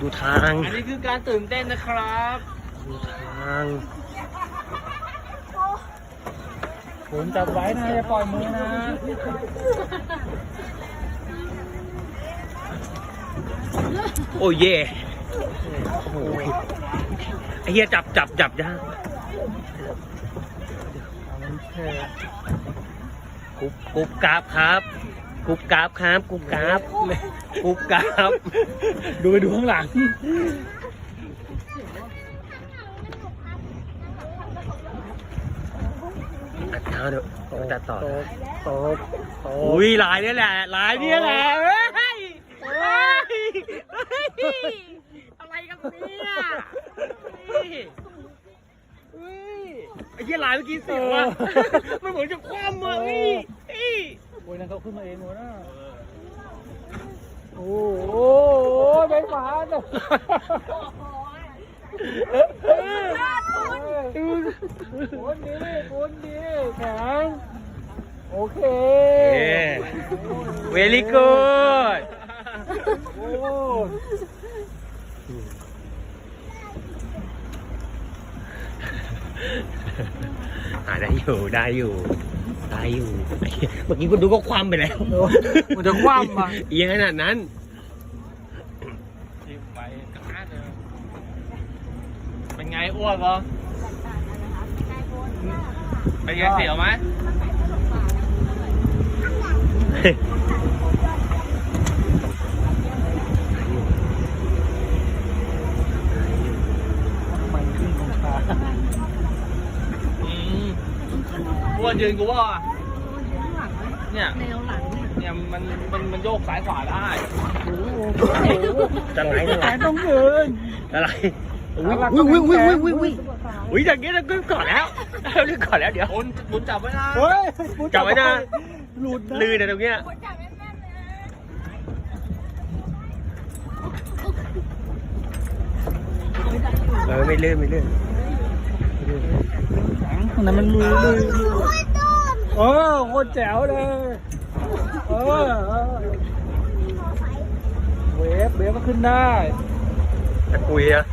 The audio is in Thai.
ดูทาง อันนี้คือการตื่นเต้นนะครับ ดูทาง ผมจับไว้นะอย่าปล่อยมือนะ โอ้ยเย่โอ้โหไอ้เหี้ยจับจับจับยากกรุ๊บกรุ๊บกราฟครับ กรุ๊บกราฟครับกรุ๊บกราฟกรุ๊บกราฟดูไปดูข้างหลังอัดเท้าเดี๋ยวมันจะต่อโตได้โตโตอุ้ยลายเนี่ยแหละลายเนี่ยแหละเฮ้ยเฮ้ยเฮ้ยอะไรกันเนี่ยเฮ้ยเฮ้ยไอ้เหี้ยลายเมื่อกี้เสียวอะมันเหมือนจะคว่ำอะเฮ้ยเฮ้ย โอ้ยนั่นเขาขึ้นมาเองหมดนะโอ้โหใบฟ้าเนี่ยคนดีคนดีแข็งโอเคเวลี่กูดโอ้อ่าได้อยู่ได้อยู่ ได้อยู่ไอ้เหี้ยเมื่อกี้คุณดูก็คว่ำไปแล้วมันจะคว่ำอะเอียงขนาดนั้นไปกระทะเลยเป็นไงอ้วนปะเป็นไงเสียวไหม มันขึ้นของขาอืมอ้ วนยืนกูว่า เนี่ย แนวหลังเนี่ยเนี่ยมันมันมันโยกซ้ายขวาได้จะไหลจะไหลต้องเดินอะไรอุ้ยอุ้ยอุ้ยอุ้ยอุ้ยอุ้ยอุ้ยอย่างงี้เราก็ก่อนแล้วเราเรียกก่อนแล้วเดี๋ยวคุณคุณจับไว้นะเฮ้ยจับไว้นะหลุดนะลื่นนะตรงเนี้ยเออไม่ลื่นไม่ลื่น นั่นมันลุยเลยเออโคตรแจ๋วเลยเออเออเวฟเวฟก็ขึ้นได้ตะกุยอะ